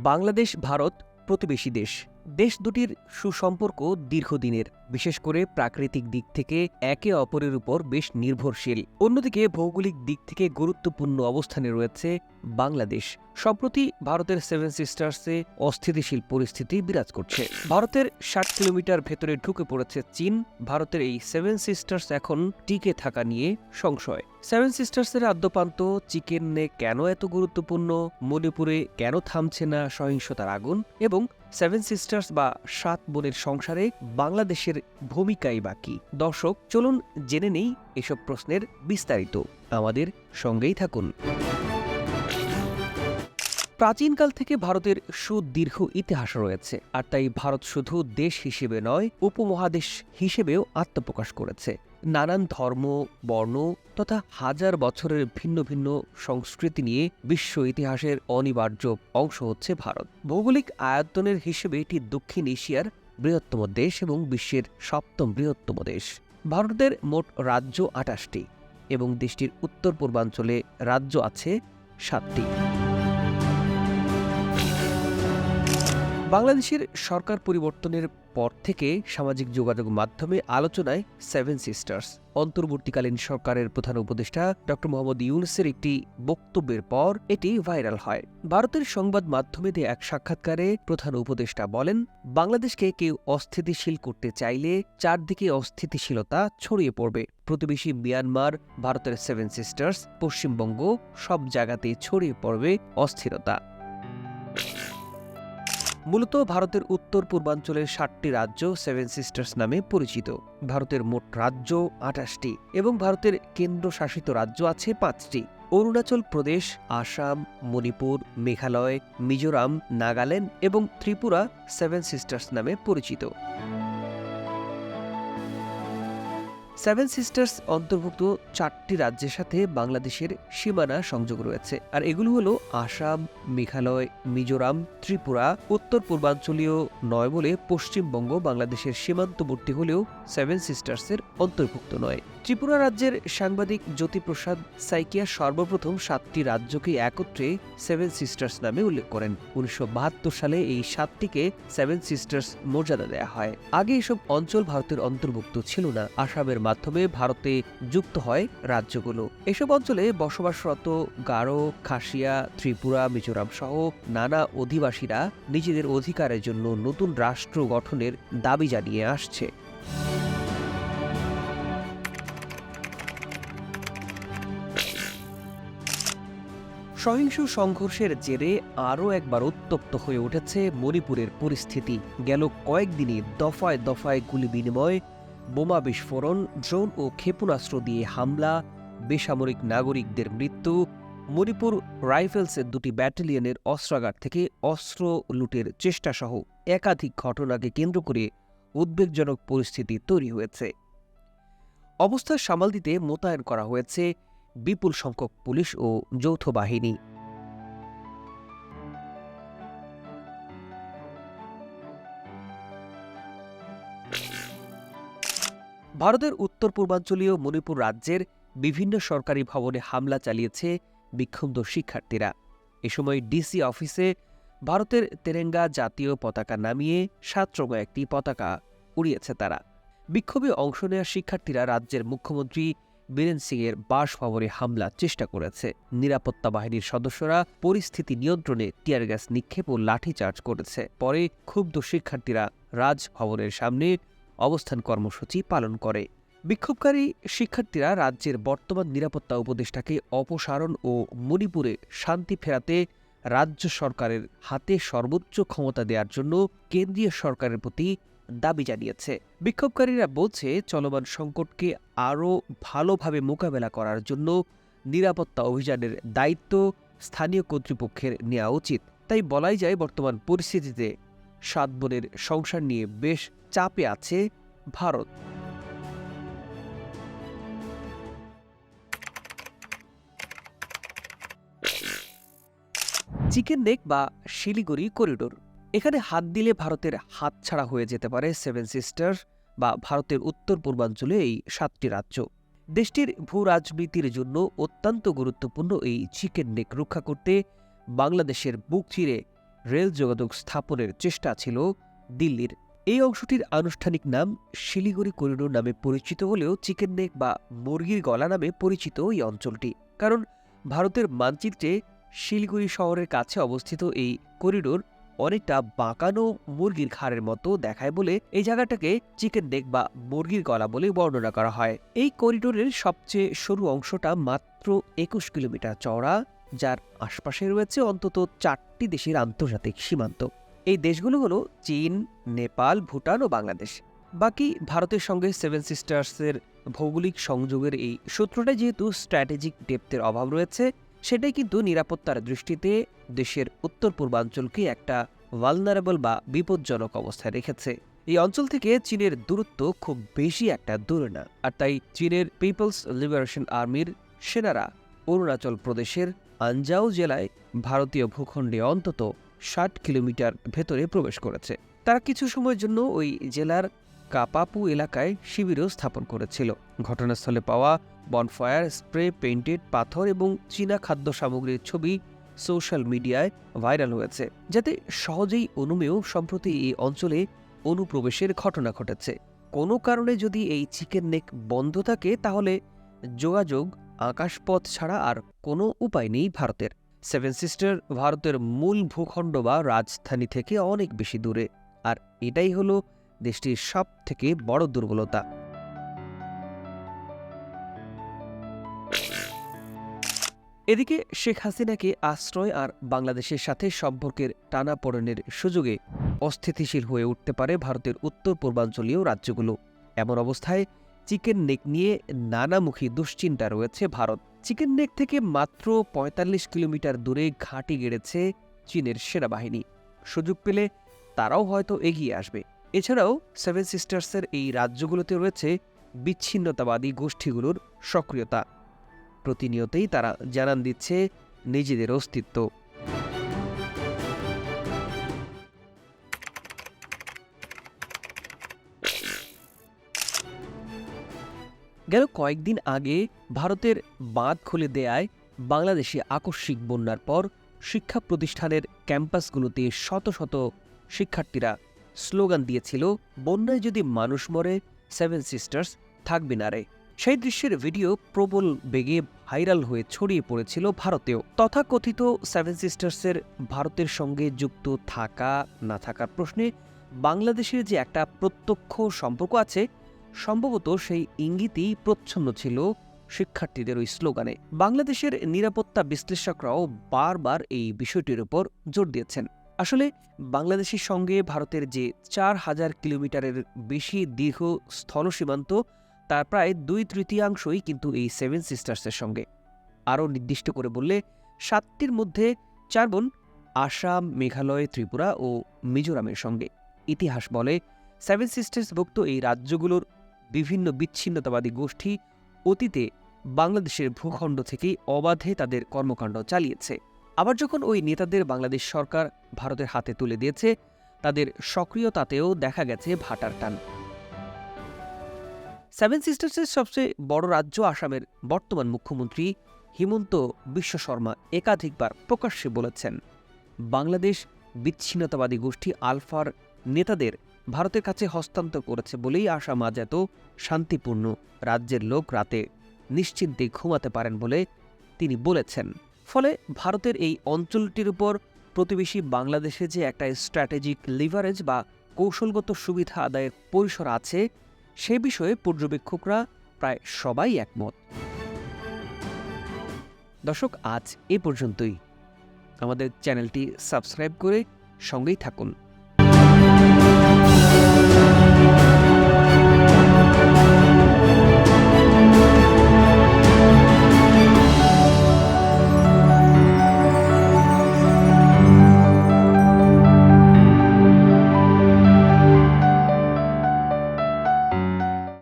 বাংলাদেশ ভারত প্রতিবেশী দেশ। দেশ দুটির সুসম্পর্ক দীর্ঘদিনের, বিশেষ করে প্রাকৃতিক দিক থেকে একে অপরের উপর বেশ নির্ভরশীল। অন্যদিকে ভৌগোলিক দিক থেকে গুরুত্বপূর্ণ অবস্থানে রয়েছে বাংলাদেশ। সম্প্রতি ভারতের সেভেন সিস্টার্সে অস্থিতিশীল পরিস্থিতি বিরাজ করছে। ভারতের ষাট কিলোমিটার ভেতরে ঢুকে পড়েছে চীন। ভারতের এই সেভেন সিস্টার্স এখন টিকে থাকা নিয়ে সংশয়। সেভেন সিস্টার্সের আদ্যপান্ত, চিকেন কেন এত গুরুত্বপূর্ণ? মণিপুরে কেন থামছে না সহিংসতার আগুন? এবং সেভেন সিস্টার্স বা সাত বোনের সংসারে বাংলাদেশের ভূমিকাই বাকি দর্শক, চলুন জেনে নেই এসব প্রশ্নের বিস্তারিত। আমাদের সঙ্গেই থাকুন। প্রাচীনকাল থেকে ভারতের সুদীর্ঘ ইতিহাস রয়েছে, আর তাই ভারত শুধু দেশ হিসেবে নয়, উপমহাদেশ হিসেবেও আত্মপ্রকাশ করেছে। নানান ধর্ম, বর্ণ তথা হাজার বছরের ভিন্ন ভিন্ন সংস্কৃতি নিয়ে বিশ্ব ইতিহাসের অনিবার্য অংশ হচ্ছে ভারত। ভৌগোলিক আয়তনের হিসেবে এটি দক্ষিণ এশিয়ার বৃহত্তম দেশ এবং বিশ্বের সপ্তম বৃহত্তম দেশ। ভারতের মোট রাজ্য আটাশটি এবং দেশটির উত্তর পূর্বাঞ্চলে রাজ্য আছে সাতটি। বাংলাদেশের সরকার পরিবর্তনের পর থেকে সামাজিক যোগাযোগ মাধ্যমে আলোচনায় সেভেন সিস্টার্স অন্তর্বর্তীকালীন সরকারের প্রধান উপদেষ্টা ড মোহাম্মদ ইউনুসের একটি বক্তব্যের পর এটি ভাইরাল হয়। ভারতের সংবাদ মাধ্যমে দেয়া এক সাক্ষাৎকারে প্রধান উপদেষ্টা বলেন, বাংলাদেশকে কেউ অস্থিতিশীল করতে চাইলে চারদিকে অস্থিতিশীলতা ছড়িয়ে পড়বে। প্রতিবেশী মিয়ানমার, ভারতের সেভেন সিস্টার্স পশ্চিমবঙ্গ সব জায়গাতেই ছড়িয়ে পড়বে অস্থিরতা। মূলত ভারতের উত্তর পূর্বাঞ্চলের ষাটটি রাজ্য সেভেন সিস্টার্স নামে পরিচিত। ভারতের মোট রাজ্য আঠাশটি এবং ভারতের কেন্দ্রশাসিত রাজ্য আছে পাঁচটি। অরুণাচল প্রদেশ, আসাম, মণিপুর, মেঘালয়, মিজোরাম, নাগাল্যান্ড এবং ত্রিপুরা সেভেন সিস্টার্স নামে পরিচিত। সেভেন সিস্টার্স অন্তর্ভুক্ত চারটি রাজ্যের সাথে বাংলাদেশের সীমানা সংযোগ রয়েছে। আর এগুলো হলো আসাম, মেঘালয়, মিজোরাম, ত্রিপুরা, উত্তর পূর্বাঞ্চলীয় নয় বলে পশ্চিমবঙ্গ বাংলাদেশের সীমান্তবর্তী হলেও সেভেন সিস্টার্সের অন্তর্ভুক্ত নয়। ত্রিপুরা রাজ্যের সাংবাদিক জ্যোতিপ্রসাদ সাইকিয়া সর্বপ্রথম সাতটি রাজ্যকে একত্রে সেভেন সিস্টার্স নামে উল্লেখ করেন। উনিশশো বাহাত্তর সালে এই সাতটিকে সেভেন সিস্টার্স মর্যাদা দেওয়া হয়। আগে এসব অঞ্চল ভারতের অন্তর্ভুক্ত ছিল না। আসামের মাধ্যমে ভারতে যুক্ত হয় রাজ্যগুলো। এসব অঞ্চলে বসবাসরত গারো, খাসিয়া, ত্রিপুরা, মিজোরাম সহ নানা অধিবাসীরা নিজেদের অধিকারের জন্য নতুন রাষ্ট্র গঠনের দাবি জানিয়ে আসছে। সহিংস সংঘর্ষের জেরে আরও একবার উত্তপ্ত হয়ে উঠেছে মণিপুরের পরিস্থিতি। গেল কয়েকদিনে দফায় দফায় গুলি বিনিময়, বোমা বিস্ফোরণ, ড্রোন ও ক্ষেপণাস্ত্র দিয়ে হামলা, বেসামরিক নাগরিকদের মৃত্যু, মণিপুর রাইফেলসের দুটি ব্যাটালিয়নের অস্ত্রাগার থেকে অস্ত্র লুটের চেষ্টাসহ একাধিক ঘটনাকে কেন্দ্র করে উদ্বেগজনক পরিস্থিতি তৈরি হয়েছে। অবস্থা সামাল দিতে মোতায়েন করা হয়েছে বিপুল সংখ্যক পুলিশ ও যৌথ বাহিনী। ভারতের উত্তর পূর্বাঞ্চলীয় মণিপুর রাজ্যের বিভিন্ন সরকারি ভবনে হামলা চালিয়েছে বিক্ষুব্ধ শিক্ষার্থীরা। এ সময় ডিসি অফিসে ভারতের তেরেঙ্গা জাতীয় পতাকা নামিয়ে সাতরঙা একটি পতাকা উড়িয়েছে তারা। বিক্ষোভে অংশ নেওয়া শিক্ষার্থীরা রাজ্যের মুখ্যমন্ত্রী বীরেন সিংয়ের বাসভবনে হামলার চেষ্টা করেছে। নিরাপত্তা বাহিনীর সদস্যরা পরিস্থিতি নিয়ন্ত্রণে টিয়ার গ্যাস নিক্ষেপ ও লাঠিচার্জ করেছে। পরে ক্ষুব্ধ শিক্ষার্থীরা রাজভবনের সামনে অবস্থান কর্মসূচি পালন করে। বিক্ষোভকারী শিক্ষার্থীরা রাজ্যের বর্তমান নিরাপত্তা উপদেষ্টাকে অপসারণ ও মণিপুরে শান্তি ফেরাতে রাজ্য সরকারের হাতে সর্বোচ্চ ক্ষমতা দেওয়ার জন্য কেন্দ্রীয় সরকারের প্রতি দাবি জানিয়েছে। বিক্ষোভকারীরা বলছে, চলমান সংকটকে আরও ভালোভাবে মোকাবেলা করার জন্য নিরাপত্তা অভিযানের দায়িত্ব স্থানীয় কর্তৃপক্ষের নেওয়া উচিত। তাই বলাই যায়, বর্তমান পরিস্থিতিতে সাত বোনের সংসার নিয়ে বেশ চাপে আছে ভারত। চিকেন নেক বা শিলিগুড়ি করিডোর। এখানে হাত দিলে ভারতের হাতছাড়া হয়ে যেতে পারে সেভেন সিস্টার বা ভারতের উত্তর পূর্বাঞ্চলে এই সাতটি রাজ্য। দেশটির ভূ রাজনীতির জন্য অত্যন্ত গুরুত্বপূর্ণ এই চিকেন নেক রক্ষা করতে বাংলাদেশের বুক চিরে রেল যোগাযোগ স্থাপনের চেষ্টা ছিল দিল্লির। এই অংশটির আনুষ্ঠানিক নাম শিলিগুড়ি করিডোর নামে পরিচিত হলেও চিকেন নেক বা মুরগির গলা নামে পরিচিত এই অঞ্চলটি। কারণ ভারতের মানচিত্রে শিলিগুড়ি শহরের কাছে অবস্থিত এই করিডোর অনেকটা বাঁকানো মুরগির ঘাড়ের মতো দেখায় বলে এই জায়গাটাকে চিকেন নেক বা মুরগির গলা বলে বর্ণনা করা হয়। এই করিডোরের সবচেয়ে সরু অংশটা মাত্র একুশ কিলোমিটার চওড়া, যার আশপাশে রয়েছে অন্তত চারটি দেশের আন্তর্জাতিক সীমান্ত। এই দেশগুলো হলো চীন, নেপাল, ভুটান ও বাংলাদেশ। বাকি ভারতের সঙ্গে সেভেন সিস্টার্সের ভৌগোলিক সংযোগের এই সূত্রটা যেহেতু স্ট্র্যাটেজিক ডেপথের অভাব রয়েছে সেটাই কিন্তু নিরাপত্তার দৃষ্টিতে দেশের উত্তর পূর্বাঞ্চলকে একটা ভালনারেবল বা বিপজ্জনক অবস্থায় রেখেছে। এই অঞ্চল থেকে চীনের দূরত্ব খুব বেশি একটা দূরে না। আর তাই চীনের পিপলস লিবারেশন আর্মির সেনারা অরুণাচল প্রদেশের আঞ্জাও জেলায় ভারতীয় ভূখণ্ডে অন্তত ষাট কিলোমিটার ভেতরে প্রবেশ করেছে। তারা কিছু সময়ের জন্য ওই জেলার কাপাপু এলাকায় শিবিরও স্থাপন করেছিল। ঘটনাস্থলে পাওয়া বনফায়ার স্প্রে, পেইন্টেড পাথর এবং চীনা খাদ্য সামগ্রীর ছবি সোশ্যাল মিডিয়ায় ভাইরাল হয়েছে, যাতে সহজেই অনুমেয় সম্প্রতি এই অঞ্চলে অনুপ্রবেশের ঘটনা ঘটেছে। কোনো কারণে যদি এই চিকেন নেক বন্ধ থাকে, তাহলে যোগাযোগ আকাশপথ ছাড়া আর কোনো উপায় নেই ভারতের। সেভেন সিস্টার ভারতের মূল ভূখণ্ড বা রাজধানী থেকে অনেক বেশি দূরে। আর এটাই হলো দেশটির সব থেকে বড় দুর্বলতা। এদিকে শেখ হাসিনাকে আশ্রয় আর বাংলাদেশের সাথে সম্পর্কের টানাপোড়েনের সুযোগে অস্থিতিশীল হয়ে উঠতে পারে ভারতের উত্তর পূর্বাঞ্চলীয় রাজ্যগুলো। এমন অবস্থায় চিকেন নেক নিয়ে নানামুখী দুশ্চিন্তা রয়েছে ভারত। চিকেন নেক থেকে মাত্র ৪৫ কিলোমিটার দূরে ঘাঁটি গেড়েছে চীনের সেনাবাহিনী। সুযোগ পেলে তারাও হয়তো এগিয়ে আসবে। এছাড়াও সেভেন সিস্টার্সের এই রাজ্যগুলোতে রয়েছে বিচ্ছিন্নতাবাদী গোষ্ঠীগুলোর সক্রিয়তা। প্রতিনিয়তই তারা জানান দিচ্ছে নিজেদের অস্তিত্ব। গেল কয়েকদিন আগে ভারতের বাঁধ খুলে দেয়ায় বাংলাদেশে আকস্মিক বন্যার পর শিক্ষা প্রতিষ্ঠানের ক্যাম্পাসগুলোতে শত শত শিক্ষার্থীরা স্লোগান দিয়েছিল, বন্যায় যদি মানুষ মরে সেভেন সিস্টার্স থাকবে না রে। সেই দৃশ্যের ভিডিও প্রবল বেগে ভাইরাল হয়ে ছড়িয়ে পড়েছিল ভারতেও। তথাকথিত সেভেন সিস্টার্সের ভারতের সঙ্গে যুক্ত থাকা, না থাকার প্রশ্নে বাংলাদেশের যে একটা প্রত্যক্ষ সম্পর্ক আছে, সম্ভবত সেই ইঙ্গিতই প্রচ্ছন্ন ছিল শিক্ষার্থীদের ওই স্লোগানে। বাংলাদেশের নিরাপত্তা বিশ্লেষকরাও বারবার এই বিষয়টির উপর জোর দিয়েছেন। আসলে বাংলাদেশের সঙ্গে ভারতের যে চার হাজার কিলোমিটারের বেশি দীর্ঘ স্থল সীমান্ত তার প্রায় দুই তৃতীয়াংশই কিন্তু এই সেভেন সিস্টার্সের সঙ্গে। আরও নির্দিষ্ট করে বললে, সাতটির মধ্যে চার বোন আসাম, মেঘালয়, ত্রিপুরা ও মিজোরামের সঙ্গে। ইতিহাস বলে সেভেন সিস্টার্সভুক্ত এই রাজ্যগুলোর বিভিন্ন বিচ্ছিন্নতাবাদী গোষ্ঠী অতীতে বাংলাদেশের ভূখণ্ড থেকেই অবাধে তাদের কর্মকাণ্ড চালিয়েছে। আবার যখন ওই নেতাদের বাংলাদেশ সরকার ভারতের হাতে তুলে দিয়েছে, তাদের সক্রিয়তাতেও দেখা গেছে ভাটার টান। সেভেন সিস্টার্সের সবচেয়ে বড় রাজ্য আসামের বর্তমান মুখ্যমন্ত্রী হিমন্ত বিশ্ব শর্মা একাধিকবার প্রকাশ্যে বলেছেন, বাংলাদেশ বিচ্ছিন্নতাবাদী গোষ্ঠী আলফার নেতাদের ভারতের কাছে হস্তান্তর করেছে বলেই আসাম আজ এত শান্তিপূর্ণ রাজ্যের লোক রাতে নিশ্চিন্তে ঘুমাতে পারেন বলে তিনি বলেছেন। ফলে ভারতের এই অঞ্চলটির উপর প্রতিবেশী বাংলাদেশে যে একটা স্ট্র্যাটেজিক লিভারেজ বা কৌশলগত সুবিধা আদায়ের পরিসর আছে, সে বিষয়ে পর্যবেক্ষকরা প্রায় সবাই একমত। দর্শক, আজ এ পর্যন্তই। আমাদের চ্যানেলটি সাবস্ক্রাইব করে সঙ্গেই থাকুন।